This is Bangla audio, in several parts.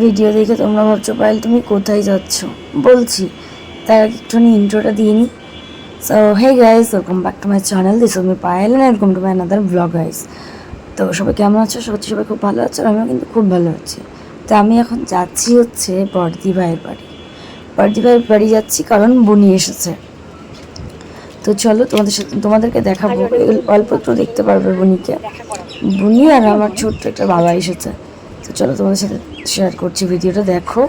ভিডিও দেখে তোমরা ভাবছ পায়েল তুমি কোথায় যাচ্ছ? বলছি তার একটুখানি ইন্ট্রোটা দিয়ে নিই so hey guys welcome back to my channel this আমি Payel and welcome to my another blog guys তো সবাই কেমন আছো? সত্যি সবাই খুব ভালো আছো আর আমিও কিন্তু খুব ভালো আছি। তো আমি এখন যাচ্ছি হচ্ছে বর্দি ভাইয়ের বাড়ি। বর্দি ভাইয়ের বাড়ি যাচ্ছি কারণ বনি এসেছে। তো চলো তোমাদের সাথে তোমাদেরকে দেখাবো অল্প একটু দেখতে পারবে বনিকে। বুনি আর আমার ছোট্ট একটা বাবা এসেছে। তো চলো তোমাদের সাথে শেয়ার করছি ভিডিওটা দেখো।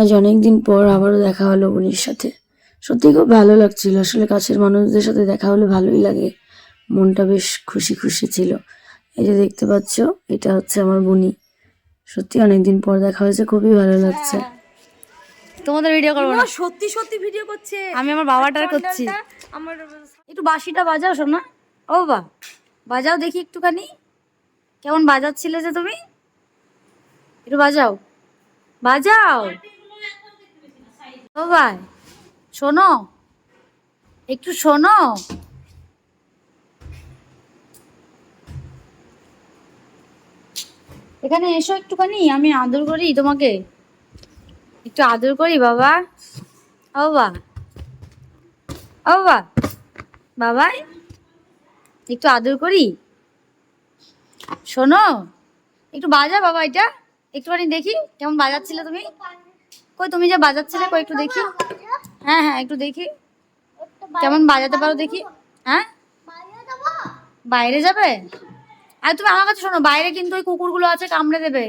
আজ অনেকদিন পর আবারও দেখা হলো বুনির সাথে। সত্যি খুব ভালো লাগছিল আসলে কাছের মানুষদের সাথে দেখা হলে ভালোই লাগে। মনটা বেশ খুশি খুশি ছিল। এই যে দেখতে পাচ্ছ এটা হচ্ছে আমার বুনি। সত্যি অনেকদিন পর দেখা হয়েছে খুবই ভালো লাগছে। তোমাদের ভিডিও করব না? সত্যি সত্যি ভিডিও করছে। আমি আমার বাবাটার করছি। আমার একটু বাঁশিটা বাজাও শোনা ও বাবা। বাজাও দেখি একটুখানি। কেমন বাজাচ্ছিলে যে তুমি? একটু বাজাও। বাজাও। ভাই, শোনো, একটু শোনো। এখানে এসো একটুখানি, আমি আদর করি তোমাকে। একটু আদর করি বাবা। বাবা বাবা বাবাই। একটু আদর করি? শোনো, একটু বাজা বাবা এটা। একটুখানি দেখি, কেমন বাজাচ্ছিলে তুমি? কই তুমি যে বাজাচ্ছিলে, কই একটু দেখি। হ্যাঁ হ্যাঁ একটু দেখি। কেমন বাজাতে পারো দেখি। হ্যাঁ? বাইরে যাবে? আর তুমি আমার কাছে শোনো, বাইরে কিন্তু ওই কুকুরগুলো আছে, কামড়ে দেবে।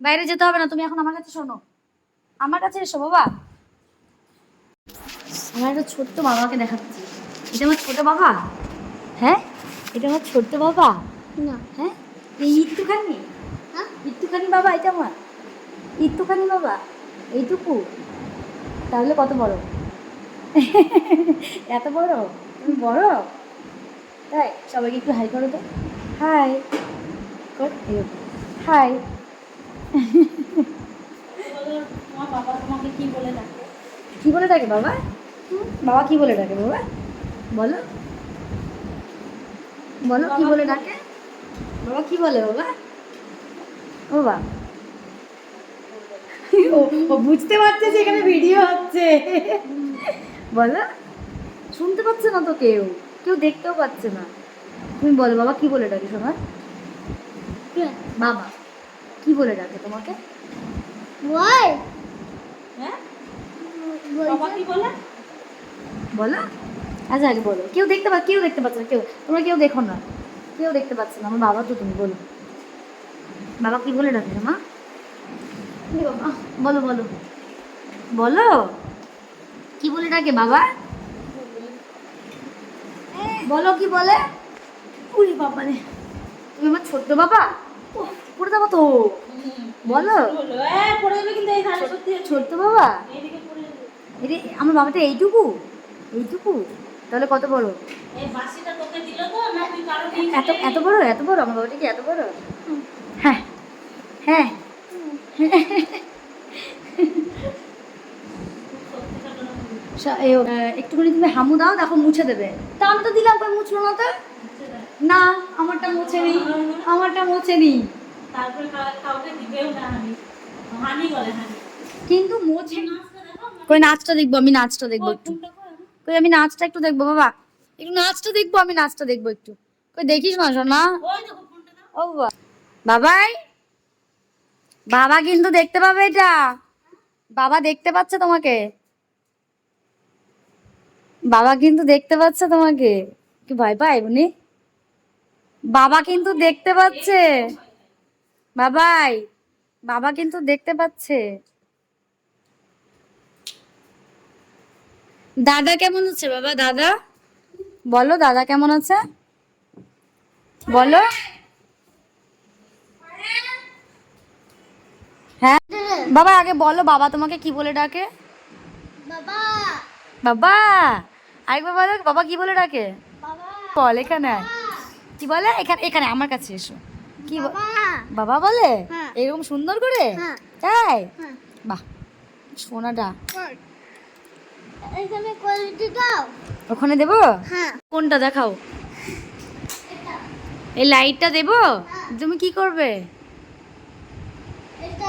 বাইরে যেতে হবে না, তুমি এখন আমার কাছে শোনো। আমার কাছে এসো বাবা। আমার একটা ছোট্ট বাবাকে দেখাচ্ছি। এটা আমার ছোট বাবা। হ্যাঁ? এটা আমার ছোট্ট বাবা? না। হ্যাঁ? এই একটুখানি হ্যাঁ? একটুখানি বাবা এটা আমার। একটুখানি বাবা এইটুকু। তাহলে কত বড়? এত বড়? তুমি বড়? তাই সবাইকে একটু হাই করো তো। হাই। কর হাই। কি বলে ডাকে বাবা? বাবা কি বলে ডাকে বাবা? বলো। বলো কি বলে ডাকে? বাবা কি বলে বাবা? ও বাবা। ও বুঝতে পারছে যে এখানে ভিডিও হচ্ছে। বলো। শুনতে পাচ্ছে না তো কেউ। কেউ দেখতেও পাচ্ছে না। তুমি বলো বাবা কি বলে ডাকে সময় বাবা। কি বলে ডাকে তোমাকে? ওই হ্যাঁ? বাবা কি বলে? বলো। আচ্ছা আগে বলো। কেউ দেখতে পা কেউ দেখতে পাচ্ছে না, কেউ তোমরা কেউ দেখো না। কেউ দেখতে পাচ্ছে না। আমার বাবা তো তুমি বলো। বাবা কি বলে ডাকে মা? বলো বলো। বলো। কি বলে ডাকে বাবা? বলো কি বলে? উরি বাবা রে। তুমি আমার ছোট্ট বাবা? পড়ে যাব তো। বলো। ছোট্ট বাবা? আমার বাবাটা এইটুকু? এইটুকু? তাহলে কত বড়? এত এত বড় এত বড়? আমার বাবাটা কি এত বড়? হ্যাঁ। হ্যাঁ। একটুখানি তুমি হামু দাও দেখো মুছে দেবে। তা আমি তো দিলাম কই মুছলো না তো? না আমারটা মুছে নি আমারটা মুছে নি কিন্তু মুছে কই নাচটা দেখব আমি নাচটা দেখব একটু। কই, আমি নাচটা একটু দেখব, বাবা। একটু নাচটা দেখব, আমি নাচটা দেখব একটু। কই, দেখিস না, সোনা? ও, বাবা। বাবাই? বাবা কিন্তু দেখতে পাবে এটা। বাবা দেখতে পাচ্ছে তোমাকে। বাবা কিন্তু দেখতে পাচ্ছে তোমাকে। কি ভয় পায় উনি বাবা কিন্তু দেখতে পাচ্ছে। বাবাই, বাবা কিন্তু দেখতে পাচ্ছে। দাদা কেমন আছে বাবা? দাদা? বলো দাদা কেমন আছে? বলো। হ্যাঁ? বাবা আগে বলো বাবা তোমাকে কি বলে ডাকে? বাবা। বাবা! আরেকবার বলো বাবা কি বলে ডাকে? বল এখানে। কি বলে? এখানে এখানে আমার কাছে এসো। কি বাবা। বলে? হ্যাঁ। এরকম সুন্দর করে? হ্যাঁ। তাই হ্যাঁ। বাহ সোনাটা। এখানে কোয়ালিটি দাও। ওখানে দেবো? হ্যাঁ। কোনটা দেখাও? এই লাইটটা দেবো? তুমি কি করবে? এটা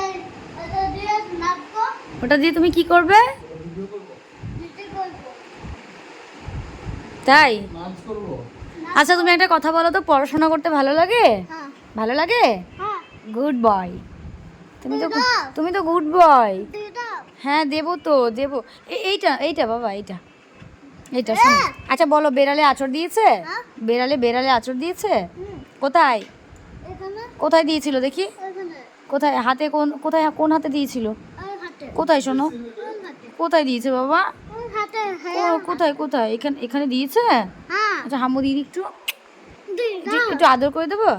এটা দিয়ে নাচবো ওটা দিয়ে তুমি কি করবে? তাই? আচ্ছা তুমি একটা কথা বলো তো পড়াশোনা করতে ভালো লাগে? হ্যাঁ। ভালো লাগে? হ্যাঁ। গুড বয় তুমি তো তুমি তো গুড বয় হ্যাঁ দেবো তো দেবো। এইটা এইটা বাবা এইটা। এইটা শোনো। আচ্ছা বলো বেড়ালে আচর দিয়েছে? হ্যাঁ। বেড়ালে বেড়ালে আচর দিয়েছে? কোথায়? কোথায় দিয়েছিল দেখি? কোথায় হাতে কোন কোথায় কোন হাতে দিয়েছিল? কোথায় শোনো? কোথায় দিয়েছে বাবা? হ্যাঁ কোথায় কোথায়? এখানে এখানে দিয়েছে? হ্যাঁ। আচ্ছা হামু দিদি একটু একটু আদর করে দেবো?